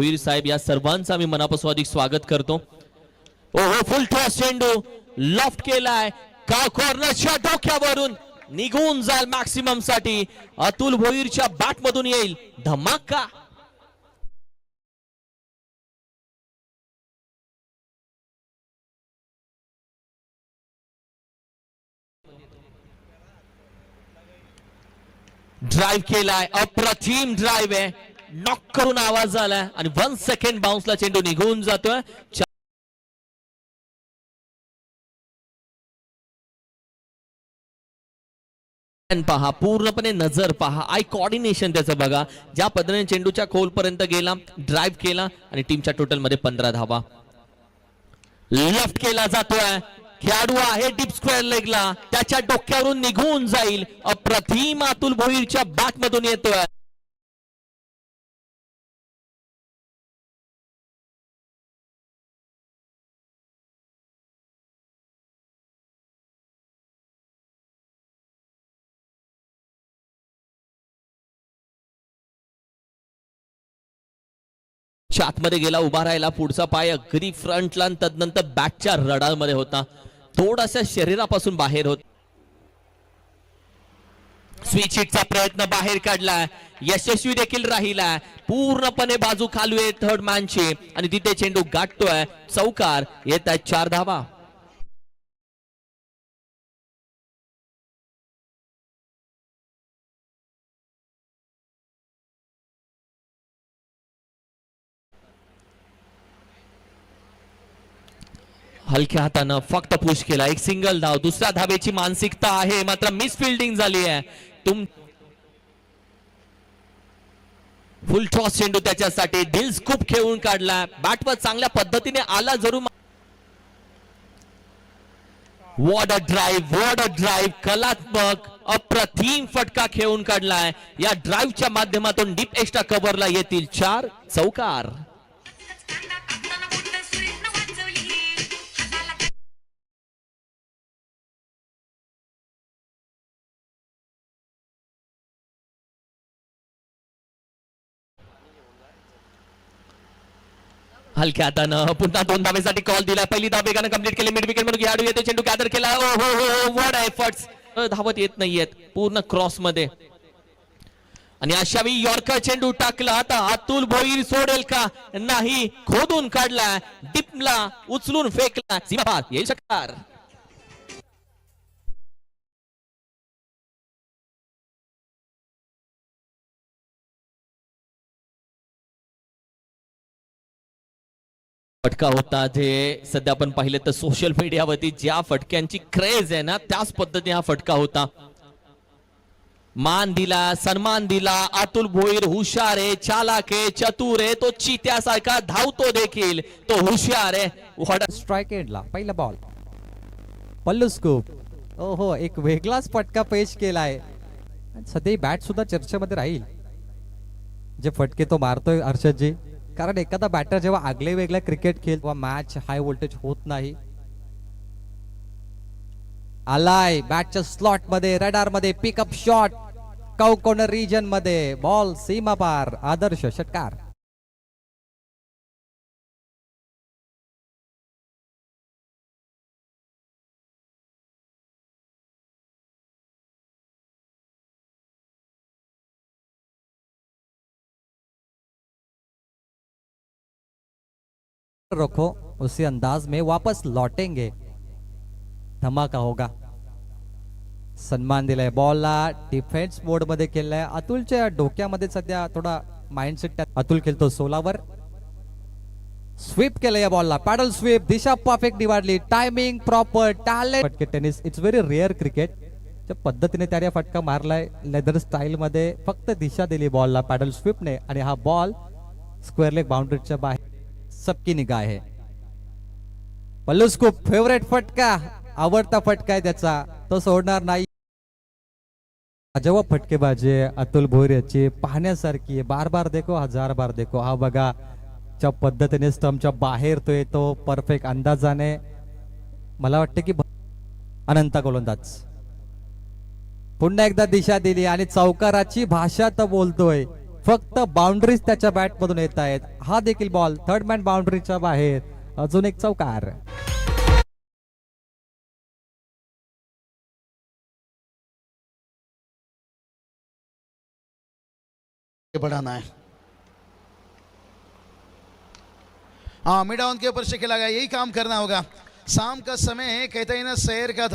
भोईर साहेब या सर्वांचा मी मनापासून अधिक स्वागत करतो. ओहो फुल टॉस चेंडू. लॉफ्ट केलाय. का कॉर्नरच्या डोक्यावरून निघून जाईल मॅक्सिममसाठी. अतुल भोईरच्या बॅट मधून येईल. धमाका. ड्राइव केलाय. अप्रतिम ड्राइव आहे. नॉक करून आवाज आलाय आणि वन सेकंड बाउन्सला चेंडू निघून जातोय. पहा पूर्णपणे नजर पहा. आय कॉर्डिनेशन त्याचं बघा. ज्या पद्धतीने चेंडूच्या खोलपर्यंत गेला ड्राईव्ह केला आणि टीमच्या टोटलमध्ये पंधरा धावा. लेफ्ट केला जातोय. खेळाडू आहे डीप स्क्वेअर लेगला त्याच्या डोक्यावरून निघून जाईल. अप्रतिम अतुल भोईरच्या बॅट मधून येतोय आतमध्ये गेला उभा राहिला पुढचा पाय अगदी फ्रंटला तदनंतर बॅटच्या रडामध्ये होता. थोडासा शरीरापासून बाहेर होत स्विच हिटचा प्रयत्न बाहेर काढला यशस्वी देखील राहिला पूर्णपणे बाजू खालू आहे थर्ड मॅनची आणि तिथे चेंडू गाठतोय. चौकार येत आहेत चार धावा. हलक्या हातानं फक्त पुश केला. एक सिंगल धाव. दुसऱ्या धावेची मानसिकता आहे. मात्र मिस फिल्डिंग झाली आहे. तुम फुल टॉस चेंडू त्याच्यासाठी दिल स्कूप खेळून काढला. बॅटवर चांगल्या पद्धतीने आला जरूर. What a drive what a drive कलात्मक अप्रतिम फटका खेळून काढलाय. या ड्राईव्हच्या माध्यमातून डीप एक्स्ट्रा कव्हरला येतील चार चौकार. हलक्या हातानं पुन्हा दोन धावेसाठी कॉल दिला. पहिली धाव वेगानं कंप्लीट केली. मिड विकेट म्हणून खेळाडू येते. चेंडू गॅदर केला. ओ हो हो, हो वॉट एफर्ट्स धावत येत नाहीयेत. पूर्ण क्रॉसमध्ये. आणि अशा वेळी यॉर्कर चेंडू टाकला. आता अतुल भोईर सोडेल का? नाही. खोदून काढला. डिपला उचलून फेकला. येईल शकणार फटका होता जे सध्या आपण पाहिलं तर सोशल मीडियावरती ज्या फटक्यांची क्रेज आहे ना त्याच पद्धतीने हा फटका होता. मान दिला सन्मान दिला अतुल भोईर हुशार आहे चालाक आहे चतुर आहे तो चित्यासारखा धावतो देखील. तो हुशार आहे. स्ट्राईक एंडला पहिला बॉल पल्लू स्कूप ओ हो एक वेगळाच फटका पेश केलाय आहे. सध्या बॅट सुद्धा चर्चेमध्ये राहील. जे फटके तो मारतोय हर्षदजी. कारण एखादा बॅटर जेव्हा आगले वेगळ्या क्रिकेट खेळ किंवा मॅच हाय व्होल्टेज होत नाही. आलाय बॅटच्या स्लॉटमध्ये रडारमध्ये पिकअप शॉट कौ कॉर्नर रिजनमध्ये बॉल सीमा पार आदर्श षटकार. रखो उसी अंदाज में वापस लौटेंगे। धमाका होगा। सन्मान दिलाय बॉलला डिफेन्स मोडमध्ये केलाय अतुलच्या डोक्यामध्ये सध्या थोडा माइंडसेट अतुल खेळतो सोलावर. स्वीप केलं या बॉलला पॅडल स्वीप दिशा परफेक्ट निवडली timing proper talent tennis it's very rare cricket ज्या पद्धतीने त्याने फटका मारलाय लेदर स्टाईल मध्ये फक्त दिशा दिली बॉलला पॅडल स्वीपने आणि हा बॉल स्क्वेअर लेग बाउंड्रीच्या बाहेर. सबकी निगाह आहे पल्लूस खूप फेवरेट फटका आवडता फटका आहे त्याचा तो सोडणार नाही. जेव्हा फटकेबाजी आहे, अतुल भोईर याची पाहण्यासारखी आहे. बार बार देखो हजार बार देखो. हा बघा ज्या पद्धतीने स्टमच्या बाहेर तो येतो परफेक्ट अंदाजाने. मला वाटतं की अनंता गोलंदाज. पुन्हा एकदा दिशा दिली आणि चौकाराची भाषा तर बोलतोय. फक्त बाउंड्रीज त्याच्या बॅट मधून येत आहेत. हा देखील बॉल थर्ड मॅन बाउंड्रीच्या बाहेर. अजून एक चौकार. बढ़ाना है हाँ मिड ऑन के ऊपर से खेला गया यही काम करना होगा. शाम का समय है कहते हैं ना शहर का